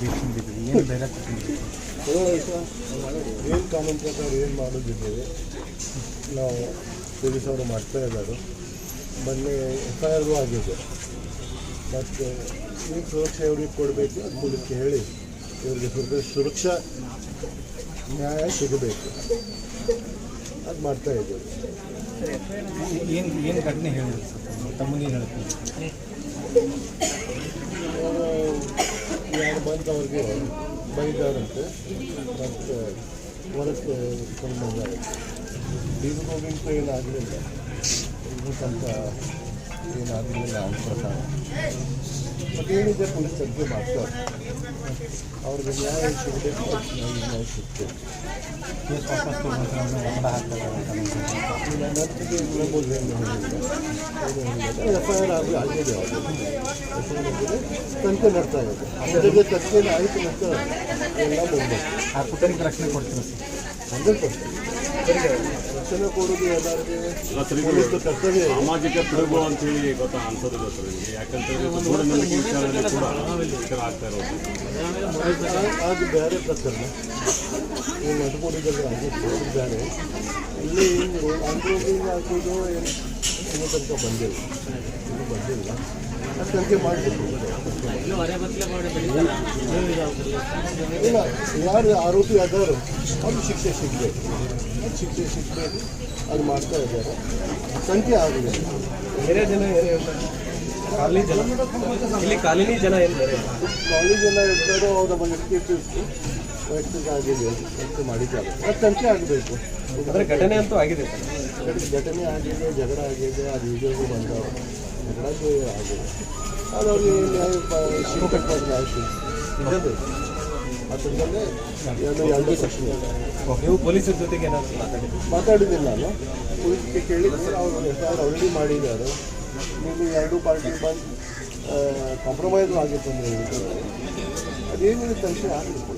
ಭೀಷಣಿ ಬಿದ್ದಿದೆ ಏನು ಬೇರೆ ಏನು ಕಾನೂನು ಪ್ರಕಾರ ಏನು ಮಾಡೋದಿದ್ದೀವಿ ನಾವು ಪೊಲೀಸವರು ಮಾಡ್ತಾ ಇದ್ದಾರೆ ಮೊನ್ನೆ ಎಫ್ ಐ ಆರ್ಗೂ ಆಗಿದೆ. ಮತ್ತು ಈ ಸುರಕ್ಷೆ ಅವ್ರಿಗೆ ಕೊಡಬೇಕು ಅದು ಮೂಲಕ್ಕೆ ಹೇಳಿ ಇವರಿಗೆ ಸುರಕ್ಷ ಸುರಕ್ಷಾ ನ್ಯಾಯ ಸಿಗಬೇಕು. ಅದು ಮಾಡ್ತಾ ಇದ್ದೇವೆ. ಏನು ಏನು ಘಟನೆ ಹೇಳಿದ್ರು ಸರ್? ತಮ್ಮನೇನು ಹೇಳ್ತೀನಿ. ಬಂದು ಅವ್ರಿಗೆ ಬೈದಾರಂತೆ. ಮತ್ತು ಹೊರಕ್ಕೆ ಕೊಂಡು ಬಂದಾರೆ ಹೋಗಿಂತ ಏನಾಗಲಿಲ್ಲ ಇದು ಸ್ವಲ್ಪ ಏನಾಗಲಿಲ್ಲ ಅಂತ ಪ್ರಕಾರ. ಮತ್ತು ಏನಿದೆ ಪೊಲೀಸ್ ತನಿಖೆ ಮಾಡ್ತಾರೆ ಅವ್ರಿಗೆ ನ್ಯಾಯ ಸಿಗಬೇಕು ಅವ್ರಿಗೆ ನ್ಯಾಯ ಸಿಗ್ತೇವೆ ಹಾಕ್ತಾರೆ ತನಿಖೆ ನಡ್ತಾ ಆಯಿತು ಆ ಕುಟುಂಬಕ್ಕೆ ರಕ್ಷಣೆ ಕೊಡ್ತೀರಾ ಕೊಡೋದು ಸಾಮಾಜಿಕ ಪಿಡುಗು ಅಂತ ಹೇಳಿ ಗೊತ್ತಾ ಅನ್ಸೋದಿಲ್ಲ ಸರ್ ನಿಮಗೆ ಕೂಡ ಆಗ್ತಾ ಇರೋದು ಅದು ಬೇರೆ ಪ್ರಕರಣ ಈ ನಟುಕೋಡಿದಲ್ಲಿ ಆಗಿತ್ತು ಅದು ಬೇರೆ ಇಲ್ಲಿ ಅಂದ್ರೋಗಿಂಗ್ ಹಾಕೋದು ಏನು ಇನ್ನೂ ತನಕ ಬಂದಿಲ್ಲ ಇನ್ನೂ ಬಂದಿಲ್ಲ ಅದು ತನಿಖೆ ಮಾಡಬೇಕು ಇಲ್ಲ ಯಾರು ಆರೋಪಿ ಅದಾರೋ ಅವ್ರಿಗೆ ಶಿಕ್ಷೆ ಸಿಗಬೇಕು ಅದು ಶಿಕ್ಷೆ ಸಿಗಬೇಕು ಅದು ಮಾಡ್ತಾ ಇದ್ದಾರೆ ತನಿಖೆ ಆಗಿದೆ ಬೇರೆ ಜನ ಏನು ಹೇಳ್ತಾರೆ ಕಾಲನಿ ಜನ ಇಲ್ಲಿ ಕಾಲನಿ ಜನ ಏನು ಬೇರೆ ಕಾಲೇಜೆಲ್ಲ ಇರ್ತಾರೋ ಅವರ ವೈಯಕ್ತಿಕ ವೈಯಕ್ತಿಕ ಆಗಿದೆ ಅಂತ ಮಾಡಿದ್ದಾರೆ ಅದು ತನಿಖೆ ಆಗಬೇಕು. ಅಂದರೆ ಘಟನೆ ಅಂತೂ ಆಗಿದೆ ಘಟನೆ ಆಗಿದೆ ಜಗಳ ಆಗಿದೆ ಅದು ವಿಡಿಯೋಗೂ ಬಂದವು ಜಗಳಕ್ಕೆ ಆಗಿದೆ. ಅದು ಅವ್ರಿಗೆ ಶಿವ ಶಿವಕಟ್ಟ ನ್ಯಾಯ ಸಿಗಬೇಕು ಅದರಲ್ಲೇ ಎರಡು ಸೆಕ್ಷನ್ ಇದೆ ನೀವು ಪೊಲೀಸರ ಜೊತೆಗೆ ಏನಾದರೂ ಮಾತಾಡಿದ್ದೀನಿ ನಾನು. ಪೊಲೀಸ್ಗೆ ಕೇಳಿದ್ರೆ ಅವರು ಎಫ್ ಐ ಆರ್ ಆಲ್ರೆಡಿ ಮಾಡಿದ್ದಾರೆ. ನೀವು ಎರಡು ಪಾರ್ಟಿ ಬಂದು ಕಾಂಪ್ರಮೈಸ್ ಆಗಿತ್ತು ಅಂದರೆ ಅದೇನಿದೆ ತನಿಖೆ ಆಗಬೇಕು